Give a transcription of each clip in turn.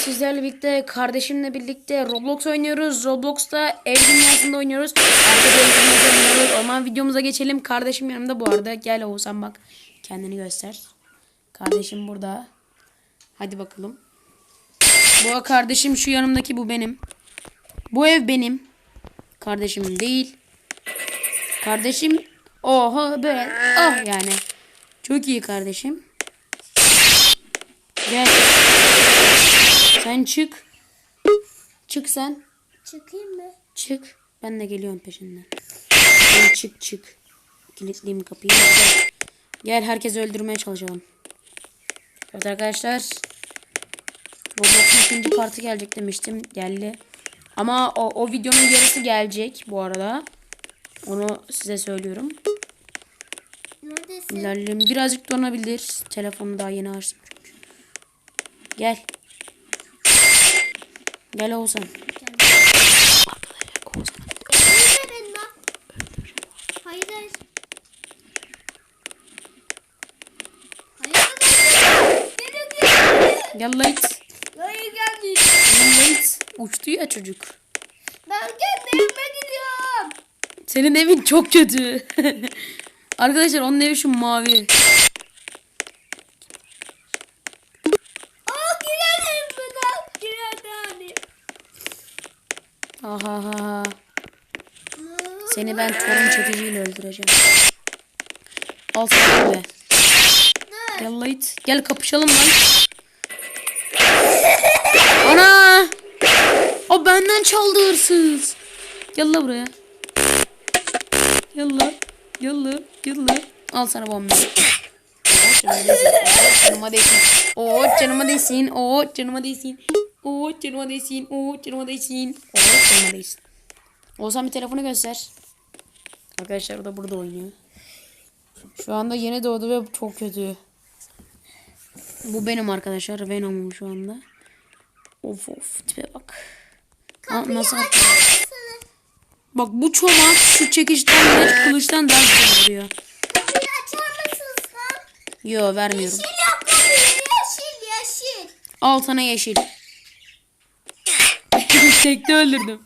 sizlerle birlikte kardeşimle birlikte Roblox oynuyoruz. Roblox'ta ev dünyasında oynuyoruz. Arkada ev dünyasında oynuyoruz. O zaman videomuza geçelim. Kardeşim yanımda bu arada. Gel Oğuzhan bak. Kendini göster. Kardeşim burada. Hadi bakalım. Bu kardeşim şu yanımdaki bu benim. Bu ev benim. Kardeşim değil. Kardeşim oha böyle ah yani. Çok iyi kardeşim. Gel. Sen çık. Çık sen. Çıkayım mı? Çık. Ben de geliyorum peşinden. Sen çık çık. Kilitleyeyim kapıyı. Gel. Gel herkesi öldürmeye çalışalım. Evet arkadaşlar. Roblox'un ikinci partı gelecek demiştim. Geldi. Ama o, o videonun yarısı gelecek bu arada. Onu size söylüyorum. Neredesin? İlerleyelim. Birazcık donabilir. Telefonu daha yeni açtım çünkü. Gel. Gel Oğuzhan. Hayır. Gel Light. Hayır geldi. Light. Uçtu ya çocuk. Ben kendi evime gidiyorum. Senin evin çok kötü. Arkadaşlar onun evi şu mavi. Aa girelim buradan. Girelim. Aha ha. Seni ben torun çekiciyle öldüreceğim. Al sana be. Gel Light. Gel kapışalım lan. Ana! O benden çaldı hırsız. Gel la buraya. Gel la. Gel la. Gel la. Al sana bomba. Oh, canıma değsin. Oh canıma değsin. Oh canıma değsin. Oh canıma değsin. Oh canıma değsin. Oh canıma değsin. Olsan bir telefonu göster. Arkadaşlar o da burada oynuyor. Şu anda yeni doğdu ve çok kötü. Bu benim arkadaşlar. Venom'um şu anda. Of of tipe bak. Aa, nasıl? Bak bu çomak şu çekişten ve kılıçtan daha güzel vuruyor. Kapıyı açar mısınız lan? Yo vermiyorum. Yeşil yap kapıyı. Yeşil yeşil. Al sana yeşil. Tekte öldürdüm.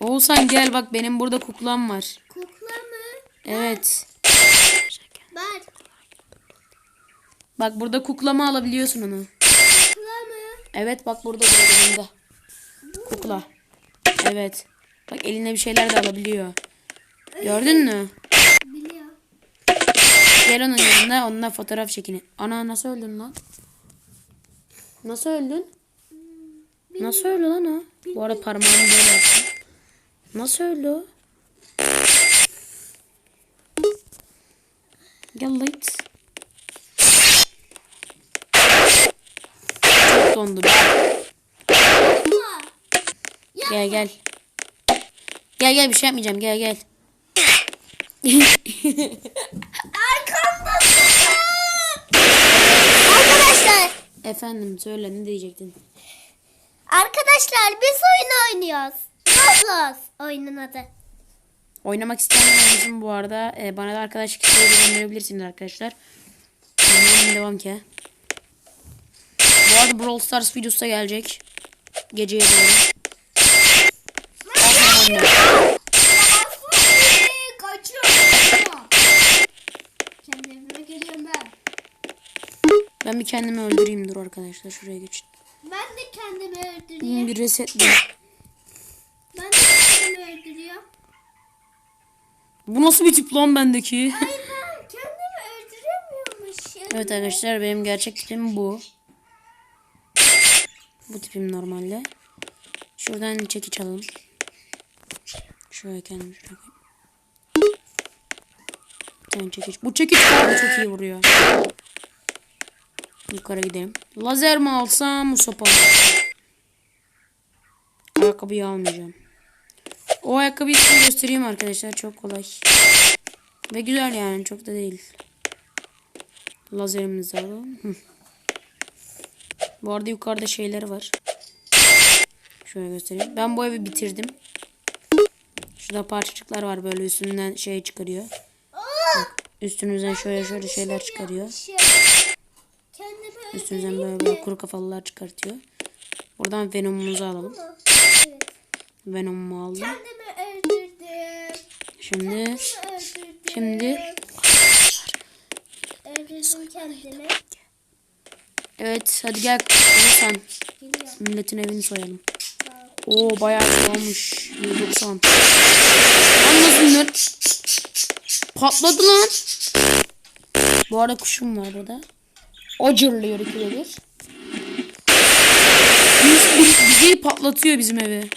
Oğuzhan gel bak benim burada kuklam var. Kukla mı? Evet. Ver. Bak burada kuklamı alabiliyorsun onu. Kukla mı? Evet bak burada burada önünde. Kukla. Evet. Bak eline bir şeyler de alabiliyor. Gördün mü? Biliyor. Gel onun yanına onunla fotoğraf çekin. Ana nasıl öldün lan? Nasıl öldün? Nasıl öldü lan o? Bu arada parmağını böyle yaptım. Nasıl öldü o? Gel Light. Çok dondum. Gel gel. Gel gel bir şey yapmayacağım gel gel. Arkadaşlar. Efendim söyle ne diyecektin? Arkadaşlar biz oyun oynuyoruz. Roblox oyunun adı. Oynamak isteyenler olsun bu arada. Ee, bana da arkadaşlık isteği de gönderebilirsiniz arkadaşlar. Oynamaya devam ki. Bu arada Brawl Stars videosu da gelecek. Geceye doğru. Aferin anne. Kaçıyorum. Kendi evime geliyorum ben. Ben bir kendimi öldüreyim dur arkadaşlar. Şuraya geçin. Ben de kendimi öldürüyorum. Bir resetle. Ben de kendimi öldürüyorum. Bu nasıl bir tip lan bendeki? Ay ben kendimi öldüremiyormuşum. evet arkadaşlar benim gerçek tipim bu. Bu tipim normalde. Şuradan çekiç alalım. Şöyle kendimi şuraya koyayım. Tane çekiç. Bu çekiç çok iyi vuruyor. Yukarı gidelim. Lazer mi alsam, sopa mı alsam? Ayakkabıyı almayacağım. O ayakkabıyı size göstereyim arkadaşlar. Çok kolay. Ve güzel yani. Çok da değil. Lazerimizi alalım. Bu arada yukarıda şeyler var. Şöyle göstereyim. Ben bu evi bitirdim. Şurada parçacıklar var böyle üstünden şey çıkarıyor. Aa! Üstünüzden şöyle şöyle şeyler çıkarıyor. Üstümüzden böyle, kuru kafalılar çıkartıyor. Buradan Venom'umuzu alalım. Venom'umu aldım. Şimdi. Şimdi- evet hadi gel sen milletin evini soyalım. Oo bayağı şey olmuş. 190. Lan nasıl bunlar? Patladı lan. Bu arada kuşum var burada. O cırlıyor ikide bir. Biz, biz- bizi patlatıyor bizim evi.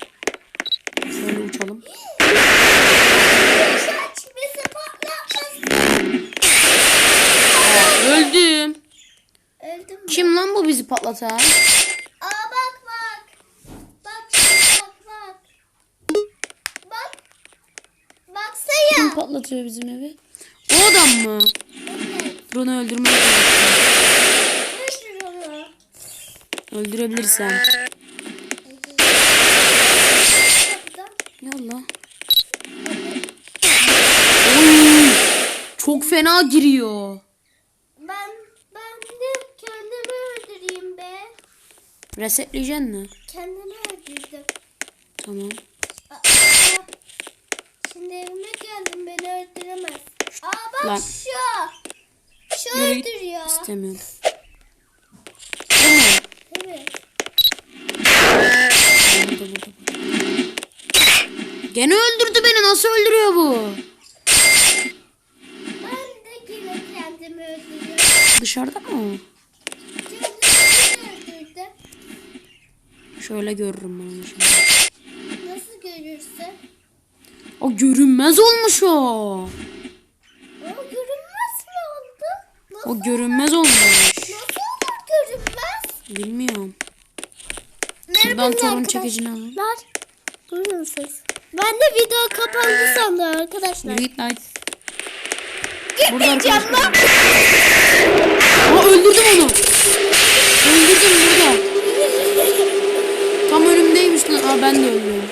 Şöyle uçalım. Aa, öldüm. Öldüm mü? Kim lan bu bizi patlatan? Aa bak bak. Bak bak bak. Bak. Baksana. Kim patlatıyor bizim evi? O adam mı? Evet. Dur onu öldürmeye çalışıyorum. Öldürebilirsen. Yallah. Oy, çok fena giriyor. Ben ben de kendimi öldüreyim be. Resetleyeceksin mi? Kendimi öldürdüm. Tamam. Aa, Şimdi evime geldim beni öldüremez. Aa bak Lan. şu. Şu Yürü git. öldürüyor. İstemiyorum. Evet. Burada, burada, burada. Gene öldürdü beni. Nasıl öldürüyor bu? Ben de yine kendimi öldürüyorum. Dışarıda mı o? Kendimi öldürdüm. Şöyle görürüm ben onu şimdi. Nasıl görürse. O görünmez olmuş o. O görünmez olmuş. nasıl olur görünmez? Bilmiyorum. Buradan torun çekicini alalım. Buyurun siz. Ben de video kapandı sandım arkadaşlar. Yürü git. Burada Gitmeyeceğim lan. Aa öldürdüm onu. Öldürdüm burada. Tam önümdeymiş lan. Aa ben de öldüm.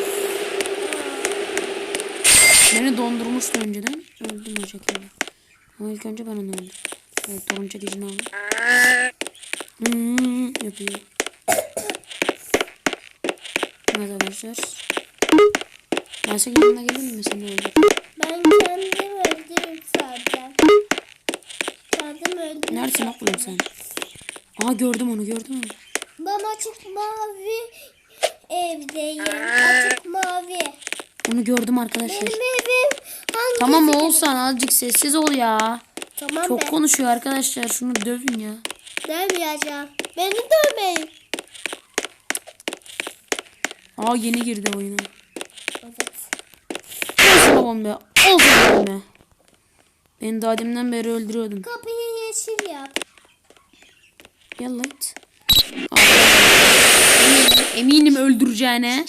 Beni dondurmuştu önceden. Öldüm o şekilde. Ama ilk önce ben onu öldüm. Evet torun çekicini aldım. Hmm, yapıyor. Evet arkadaşlar. Ben senin yanına geleyim mi seni öldür? Ben kendimi öldürürüm zaten. Kendimi öldürürüm. Neredesin aklım sen? Aa gördüm onu gördüm onu. Ben açık mavi evdeyim. Açık mavi. Onu gördüm arkadaşlar. Benim evim hangi? Tamam Oğuzhan azıcık sessiz ol ya. Tamam Çok be. konuşuyor arkadaşlar. Şunu dövün ya. Demeyeceğim. Beni dövmeyin. Aa yeni girdi oyuna. Evet. Olsun babam be. Olsun babam be. Beni daha deminden beri öldürüyordun. Kapıyı yeşil yap. Gel lan. it. Aa, Eminim, eminim öldüreceğine.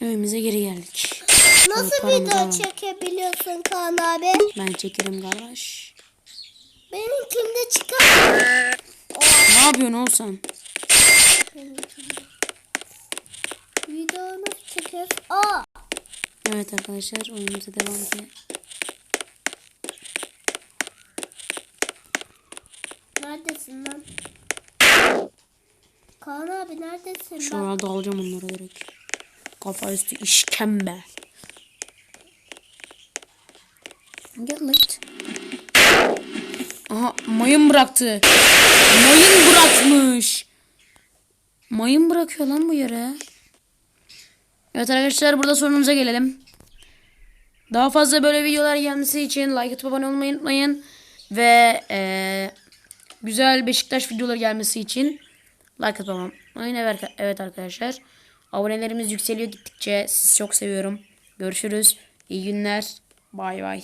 Evimize geri geldik. Nasıl paramızı video çekebiliyorsun Kaan abi? Ben çekerim kardeş. Benimkinde çıkar. Ne yapıyorsun Oğuzhan? Benimkinde. Video nasıl çekiyoruz? Aa. Evet arkadaşlar oyunumuza devam edelim. Neredesin lan? Kaan abi neredesin Şu lan? an dalacağım onlara direkt. Kafa üstü işkembe. Gel lan. it. Aha mayın bıraktı. Mayın bırakmış. Mayın bırakıyor lan bu yere. Evet arkadaşlar burada sonumuza gelelim. Daha fazla böyle videolar gelmesi için like atıp abone olmayı unutmayın. Ve eee, güzel Beşiktaş videoları gelmesi için like atıp abone olmayı evet, evet arkadaşlar. Abonelerimiz yükseliyor gittikçe. Sizi çok seviyorum. Görüşürüz. İyi günler. Bay bay.